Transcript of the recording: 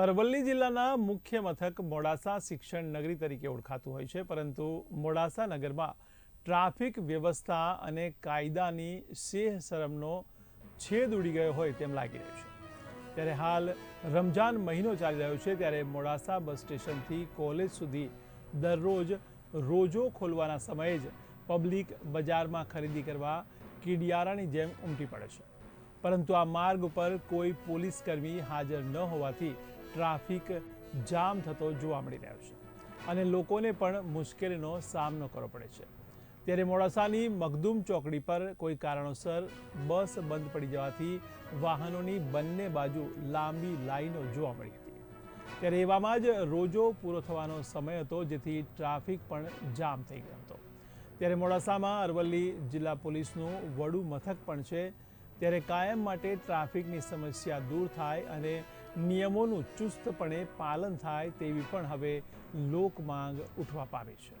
અરવલ્લી જિલ્લાના મુખ્ય મથક મોડાસા શિક્ષણ નગરી તરીકે ઓળખાતું હોય છે, પરંતુ મોડાસા નગરમાં ટ્રાફિક વ્યવસ્થા અને કાયદાની સેહ શરમનો છેદ ઉડી ગયો હોય તેમ લાગી રહ્યું છે. ત્યારે હાલ રમજાન મહિનો ચાલી રહ્યો છે, ત્યારે મોડાસા બસ સ્ટેશનથી કોલેજ સુધી દરરોજ રોજો ખોલવાના સમયે જ પબ્લિક બજારમાં ખરીદી કરવા કીડિયારાની જેમ ઉમટી પડે છે. પરંતુ આ માર્ગ ઉપર કોઈ પોલીસ કર્મી હાજર ન હોવાથી ટ્રાફિક જામ થતો જોવા મળી રહ્યો છે અને લોકોને પણ મુશ્કેલીનો સામનો કરવો પડે છે. ત્યારે મોડાસાની મગદુમ ચોકડી પર કોઈ કારણોસર બસ બંધ પડી જવાથી વાહનોની બંને બાજુ લાંબી લાઈનો જોવા મળી હતી. ત્યારે એવામાં જ રોજો પૂરો થવાનો સમય હતો જેથી ટ્રાફિક પણ જામ થઈ ગયો હતો. ત્યારે મોડાસામાં અરવલ્લી જિલ્લા પોલીસનું વડું મથક પણ છે. ત્યારે કાયમ માટે ટ્રાફિકની સમસ્યા દૂર થાય અને નિયમોનું ચુસ્તપણે પાલન થાય તેવી પણ હવે લોક માંગ ઉઠવા પામી છે.